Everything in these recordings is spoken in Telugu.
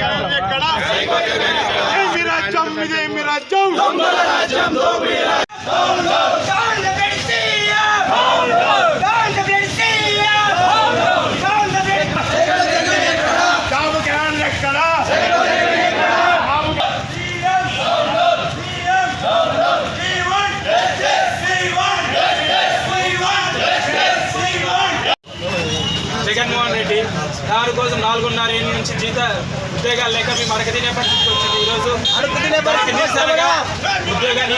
జాబు ఎక్కడ ఏమి రాజ్యం ఇదేమి నాలుగున్నర ఏళ్ళ నుంచి జీత ఉద్యోగాలు లేక మేము అడగ తినే పరిస్థితి వచ్చింది. ఈరోజు నిరసనగా ఉద్యోగాన్ని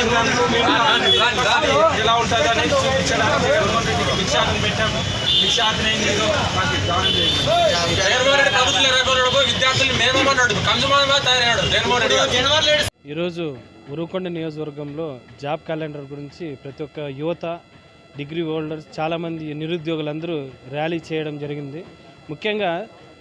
ఎలా ఉంటుందో అనేది చూపించడానికి జగన్మోహన్ రెడ్డికి భిక్షాటన పెట్టాము భిక్షాటన అయింది ఏదో మాకు దానం చేయండి. జగన్మోహన్ రెడ్డి ప్రభుత్వం ఎరగొన్నాడు విద్యార్థులు మేమన్నాడు కంజుమాగా తయారయ్యాడు జగన్మోహన్ రెడ్డి గారు. ఈరోజు ఉరుకొండ నియోజకవర్గంలో జాబ్ క్యాలెండర్ గురించి ప్రతి ఒక్క యువత డిగ్రీ హోల్డర్స్ చాలామంది నిరుద్యోగులందరూ ర్యాలీ చేయడం జరిగింది. ముఖ్యంగా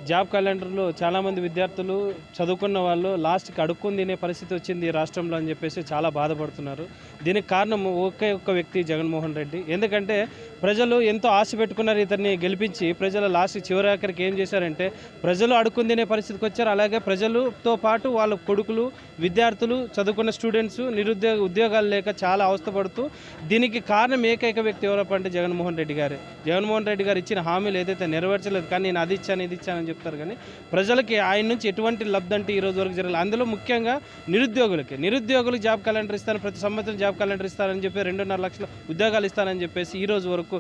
జాబ్ క్యాలెండర్లో చాలామంది విద్యార్థులు చదువుకున్న వాళ్ళు లాస్ట్కి అడుక్కుని తినే పరిస్థితి వచ్చింది ఈ రాష్ట్రంలో అని చెప్పేసి చాలా బాధపడుతున్నారు. దీనికి కారణం ఒకే ఒక్క వ్యక్తి జగన్మోహన్ రెడ్డి. ఎందుకంటే ప్రజలు ఎంతో ఆశ పెట్టుకున్నారు ఇతన్ని గెలిపించి ప్రజలు లాస్ట్ చివరాఖరికి ఏం చేశారంటే ప్రజలు అడుక్కుని తినే పరిస్థితికి వచ్చారు. అలాగే ప్రజలతో పాటు వాళ్ళ కొడుకులు విద్యార్థులు చదువుకున్న స్టూడెంట్స్ నిరుద్యోగ ఉద్యోగాలు లేక చాలా అవస్థపడుతూ దీనికి కారణం ఏకైక వ్యక్తి ఎవరప్పంటే జగన్మోహన్ రెడ్డి గారే. జగన్మోహన్ రెడ్డి గారు ఇచ్చిన హామీలు ఏదైతే నెరవేర్చలేదు కానీ నేను అది ఇచ్చాను ఇది అని చెప్తారు కానీ ప్రజలకి ఆయన నుంచి ఎటువంటి లబ్ధి అంటే ఈ రోజు వరకు జరగలేదు. అందులో ముఖ్యంగా నిరుద్యోగులకి నిరుద్యోగులకు జాబ్ క్యాలెండర్ ఇస్తాను ప్రతి సంవత్సరం జాబ్ క్యాలెండర్ ఇస్తానని చెప్పి రెండున్నర లక్షల ఉద్యోగాలు ఇస్తానని చెప్పేసి ఈ రోజు వరకు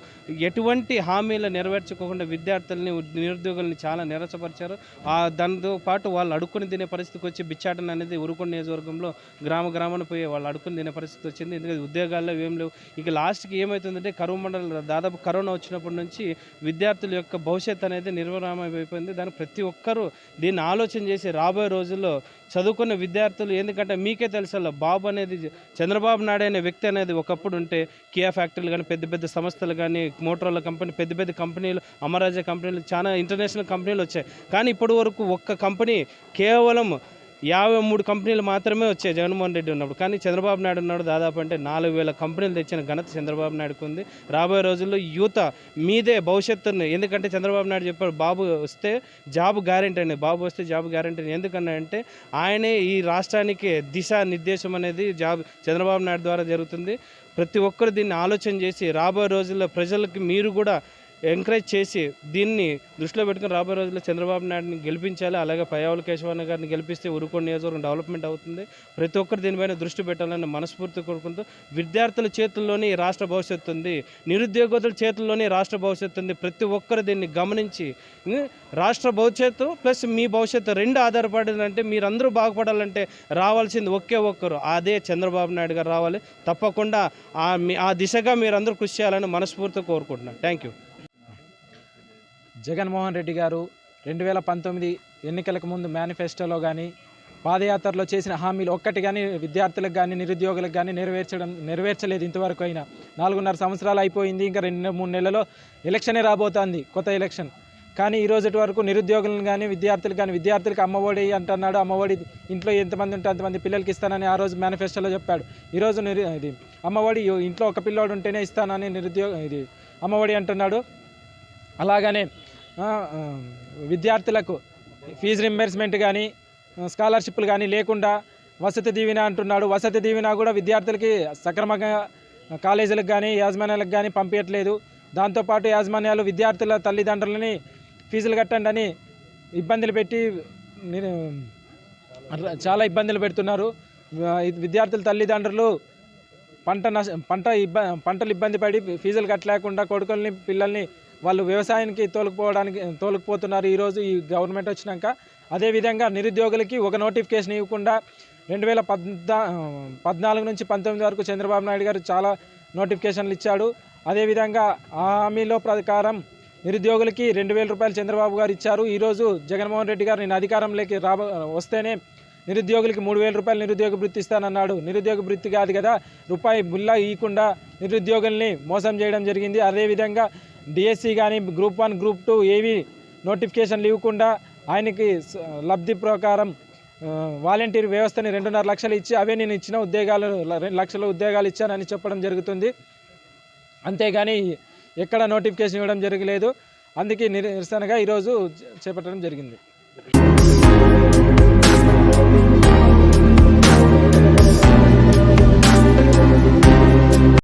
ఎటువంటి హామీలు నెరవేర్చుకోకుండా విద్యార్థుల్ని ఉద్- నిరుద్యోగుల్ని చాలా నిరసపరిచారు ఆ దాంతో పాటు వాళ్ళు అడుక్కుని తినే పరిస్థితికి వచ్చి బిచ్చాటన అనేది ఉరుకుని నియోజకవర్గంలో గ్రామ గ్రామాన్ని పోయి వాళ్ళు అడుక్కుని తినే పరిస్థితి వచ్చింది. ఎందుకంటే ఉద్యోగాల్లో ఏం లేవు. ఇక లాస్ట్కి ఏమవుతుందంటే కరువు మండలం దాదాపు కరోనా వచ్చినప్పటి నుంచి విద్యార్థుల యొక్క భవిష్యత్తు అనేది నిర్వరామైపోయింది దాన్ని ప్రతి ఒక్కరూ దీన్ని ఆలోచన చేసి రాబోయే రోజుల్లో చదువుకున్న విద్యార్థులు ఎందుకంటే మీకే తెలుసా బాబు అనేది చంద్రబాబు నాయుడు అనే వ్యక్తి అనేది ఒకప్పుడు ఉంటే కియా ఫ్యాక్టరీలు కానీ పెద్ద పెద్ద సంస్థలు కానీ మోటార్ల కంపెనీ పెద్ద పెద్ద కంపెనీలు అమరాజా కంపెనీలు చాలా ఇంటర్నేషనల్ కంపెనీలు వచ్చాయి. కానీ ఇప్పటి వరకు ఒక్క కంపెనీ కేవలం యాభై మూడు కంపెనీలు మాత్రమే వచ్చాయి జగన్మోహన్ రెడ్డి ఉన్నప్పుడు. కానీ చంద్రబాబు నాయుడు ఉన్నాడు దాదాపు అంటే నాలుగు వేల కంపెనీలు తెచ్చిన ఘనత చంద్రబాబు నాయుడుకు ఉంది. రాబోయే రోజుల్లో యువత మీదే భవిష్యత్తుని ఎందుకంటే చంద్రబాబు నాయుడు చెప్పాడు బాబు వస్తే జాబ్ గ్యారెంటీ అండి బాబు వస్తే జాబ్ గ్యారెంటీ ఎందుకన్నాడంటే ఆయనే ఈ రాష్ట్రానికి దిశ నిర్దేశం అనేది జాబ్ చంద్రబాబు నాయుడు ద్వారా జరుగుతుంది. ప్రతి ఒక్కరు దీన్ని ఆలోచన చేసి రాబోయే రోజుల్లో ప్రజలకి మీరు కూడా ఎంకరేజ్ చేసి దీన్ని దృష్టిలో పెట్టుకుని రాబోయే రోజుల్లో చంద్రబాబు నాయుడిని గెలిపించాలి అలాగే పయావుల కేశవన్న గారిని గెలిపిస్తే ఉరుకోండి నియోజకవర్గం డెవలప్మెంట్ అవుతుంది. ప్రతి ఒక్కరు దీనిపైన దృష్టి పెట్టాలని మనస్ఫూర్తి కోరుకుంటూ విద్యార్థుల చేతుల్లోనే ఈ రాష్ట్ర భవిష్యత్తు ఉంది. నిరుద్యోగుల చేతుల్లోనే రాష్ట్ర భవిష్యత్తు ఉంది. ప్రతి ఒక్కరు దీన్ని గమనించి రాష్ట్ర భవిష్యత్తు ప్లస్ మీ భవిష్యత్తు రెండు ఆధారపడిందంటే మీరందరూ బాగుపడాలంటే రావాల్సింది ఒకే ఒక్కరు. అదే చంద్రబాబు నాయుడు గారు రావాలి. తప్పకుండా ఆ మీ- ఆ దిశగా మీరందరూ కృషి చేయాలని మనస్ఫూర్తిగా కోరుకుంటున్నాను. థ్యాంక్ యూ జగన్మోహన్ రెడ్డి గారు రెండు వేల పంతొమ్మిది ఎన్నికలకు ముందు మేనిఫెస్టోలో కానీ పాదయాత్రలో చేసిన హామీలు ఒక్కటి కానీ విద్యార్థులకు కానీ నిరుద్యోగులకు కానీ నెరవేర్చడం నెరవేర్చలేదు ఇంతవరకు అయినా. నాలుగున్నర సంవత్సరాలు అయిపోయింది ఇంకా రెండు మూడు నెలల్లో ఎలక్షనే రాబోతోంది కొత్త ఎలక్షన్. కానీ ఈ రోజు వరకు నిరుద్యోగులను కానీ విద్యార్థులు కానీ విద్యార్థులకు అమ్మఒడి అంటున్నాడు అమ్మఒడి ఇంట్లో ఎంతమంది ఉంటే అంతమంది పిల్లలకి ఇస్తానని ఆ రోజు మేనిఫెస్టోలో చెప్పాడు. ఈరోజు నిరు ఇది అమ్మఒడి ఇంట్లో ఒక పిల్లోడు ఉంటేనే ఇస్తానని నిరుద్యోగ ఇది అమ్మఒడి అంటున్నాడు. అలాగనే విద్యార్థులకు ఫీజు రింబర్స్మెంట్ కానీ స్కాలర్షిప్లు కానీ లేకుండా వసతి దీవెన అంటున్నాడు. వసతి దీవెన కూడా విద్యార్థులకి సక్రమంగా కాలేజీలకు కానీ యాజమాన్యాలకు కానీ పంపించట్లేదు దాంతోపాటు యాజమాన్యాలు విద్యార్థుల తల్లిదండ్రులని ఫీజులు కట్టండి అని ఇబ్బందులు పెట్టి చాలా ఇబ్బందులు పెడుతున్నారు. విద్యార్థుల తల్లిదండ్రులు పంట నష్ట పంట ఇబ్బ పంటలు ఇబ్బంది పడి ఫీజులు కట్టలేకుండా కొడుకుల్ని పిల్లల్ని వాళ్ళు వ్యవసాయానికి తోలుకుపోవడానికి తోలుకుపోతున్నారు. ఈరోజు ఈ గవర్నమెంట్ వచ్చినాక అదేవిధంగా నిరుద్యోగులకి ఒక నోటిఫికేషన్ ఇవ్వకుండా రెండు వేల పద్నా పద్నాలుగు నుంచి పంతొమ్మిది వరకు చంద్రబాబు నాయుడు గారు చాలా నోటిఫికేషన్లు ఇచ్చాడు. అదేవిధంగా ఆ హామీలో ప్రకారం నిరుద్యోగులకి రెండు వేల రూపాయలు చంద్రబాబు గారు ఇచ్చారు. ఈరోజు జగన్మోహన్ రెడ్డి గారు నేను అధికారంలోకి రాబ వస్తేనే నిరుద్యోగులకి మూడు వేల రూపాయలు నిరుద్యోగ వృత్తి ఇస్తానన్నాడు. నిరుద్యోగ వృత్తి కాదు కదా రూపాయి బుల్లా ఇవ్వకుండా నిరుద్యోగుల్ని మోసం చేయడం జరిగింది. అదేవిధంగా డిఎస్సి కానీ గ్రూప్ వన్ గ్రూప్ టూ ఏవి నోటిఫికేషన్లు ఇవ్వకుండా ఆయనకి లబ్ధి ప్రకారం వాలంటీర్ వ్యవస్థని రెండున్నర లక్షలు ఇచ్చి అవే నేను ఇచ్చిన ఉద్యోగాలు రెండు లక్షల ఉద్యోగాలు ఇచ్చానని చెప్పడం జరుగుతుంది. అంతేగాని ఎక్కడ నోటిఫికేషన్ ఇవ్వడం జరగలేదు. అందుకే నిరసనగా ఈరోజు చేపట్టడం జరిగింది.